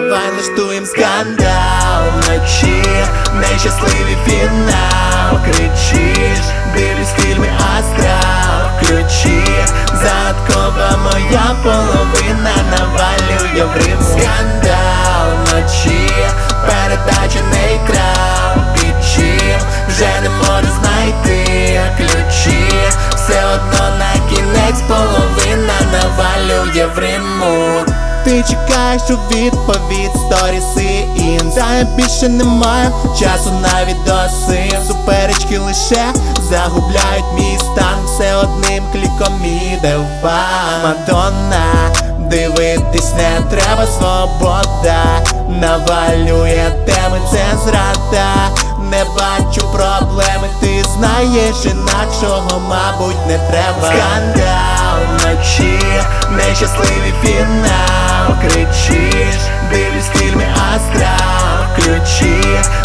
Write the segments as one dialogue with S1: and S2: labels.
S1: влаштуєм скандал. Вночі, нещасливий фінал Кричиш, дивлюсь фільми астрал Включи, загадкова моя половина. Навалює в Рим Скандал вночі, передача нейтрал Підчим, вже не можу знайти ключі Все одно на кінець половина навалює в Риму чекаєш у відповідь сторіси інс Та більше не маю часу навіть до сил. Суперечки лише загубляють мій стан. Все одним кліком іде в бан Мадонна, дивитись не треба свобода Навалює теми, це зрада. Не бачу проблеми, ти знаєш інакшого, мабуть, не треба. Скандал вночі, нещасливий фінал Кричиш, дивлюсь фільми астрал Включи,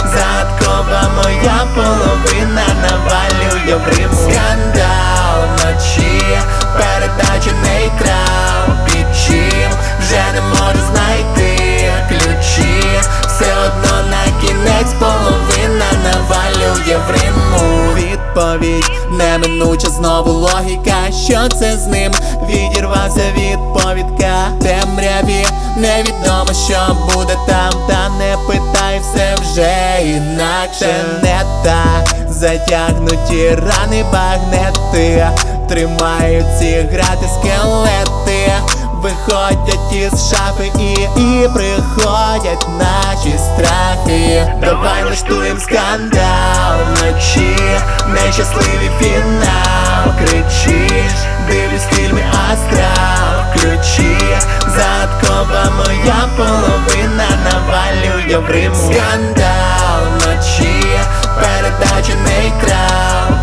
S1: загадкова моя половина навалює в Рим. Скандал вночі, передача нейтрал. Підчим, вже не можу знайти. Ключі Все одно на кінець половина навалює в Риму Відповідь неминуча знову логіка. Що це з ним? Відірвався від повідка невідомо, що буде там Та не питай все вже інакше. Не так Затягнуті рани багнети. Тримають ці грати скелети. Виходять із шафи і, і приходять наші страхи. Давай влаштуєм скандал вночі, нещасливий фінал. Кричиш, дивлюсь фільми астрал Включи, навалює в Риму Скандал вночі, передача нейтрал